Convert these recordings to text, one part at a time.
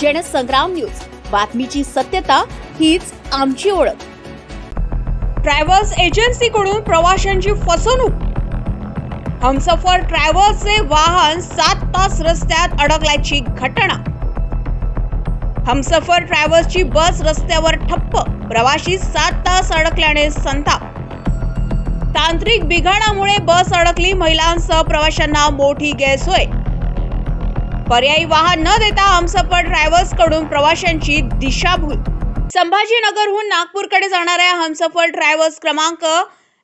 Jansangram news. बातमीची सत्यता हीच आमची ओळख. ट्रॅव्हल्स एजन्सीकडून प्रवाशांची फसवणूक. हमसफर ट्रॅव्हल्सचे वाहन सात तास रस्त्यात अडकल्याची घटना. हमसफर ट्रॅव्हल्सची बस रस्त्यावर ठप्प. प्रवाशी सात तास अडकल्याने संताप. तांत्रिक बिघाडामुळे बस अडकली महिलांसह प्रवाशांना मोठी गैरसोय. पर्यायी वाहन न देता हमसफर ट्रॅव्हल्सकडून प्रवाशांची दिशाभूल. संभाजीनगरहून नागपूरकडे जाणाऱ्या हमसफर ट्रॅव्हल्स क्रमांक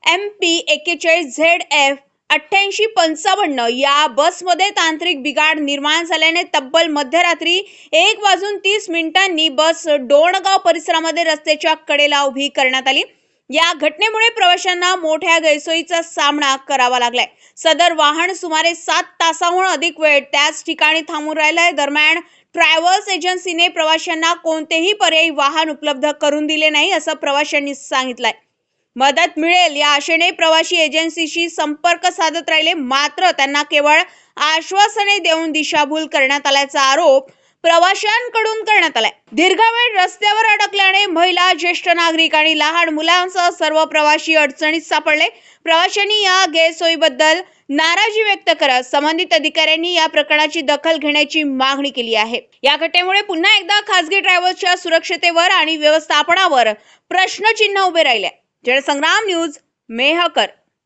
एम पी एक्केचाळीस झेड एफ अठ्ठ्याऐंशी पंचावन्न या बसमध्ये तांत्रिक बिघाड निर्माण झाल्याने तब्बल मध्यरात्री एक वाजून तीस मिनिटांनी बस डोणगाव परिसरामध्ये रस्त्याच्या कडेला उभी करण्यात आली. या घटनेमुळे प्रवाशांना मोठ्या गैरसोयीचा सामना करावा लागलाय. सदर वाहन सुमारे सात तासाहून अधिक वेळ त्याच ठिकाणी थांबून राहिलाय. दरम्यान ट्रॅव्हल्स एजन्सीने प्रवाशांना कोणतेही पर्यायी वाहन उपलब्ध करून दिले नाही असं प्रवाशांनी सांगितलंय. मदत मिळेल या आशेने प्रवासी एजन्सीशी संपर्क साधत राहिले. मात्र त्यांना केवळ आश्वासने देऊन दिशाभूल करण्यात आल्याचा आरोप प्रवाशांकडून करण्यात आलाय. दीर्घ वेळ रस्त्यावर अडकल्याने महिला ज्येष्ठ नागरिक आणि लहान मुलांसह सर्व प्रवासी अडचणीत सापडले. प्रवाशांनी या गैरसोयीबद्दल नाराजी व्यक्त करत संबंधित अधिकाऱ्यांनी या प्रकरणाची दखल घेण्याची मागणी केली आहे. या घटनेमुळे पुन्हा एकदा खासगी ड्रायव्हर्सच्या सुरक्षतेवर आणि व्यवस्थापनावर प्रश्नचिन्ह उभे राहिले. जनसंग्राम न्यूज मेहकर.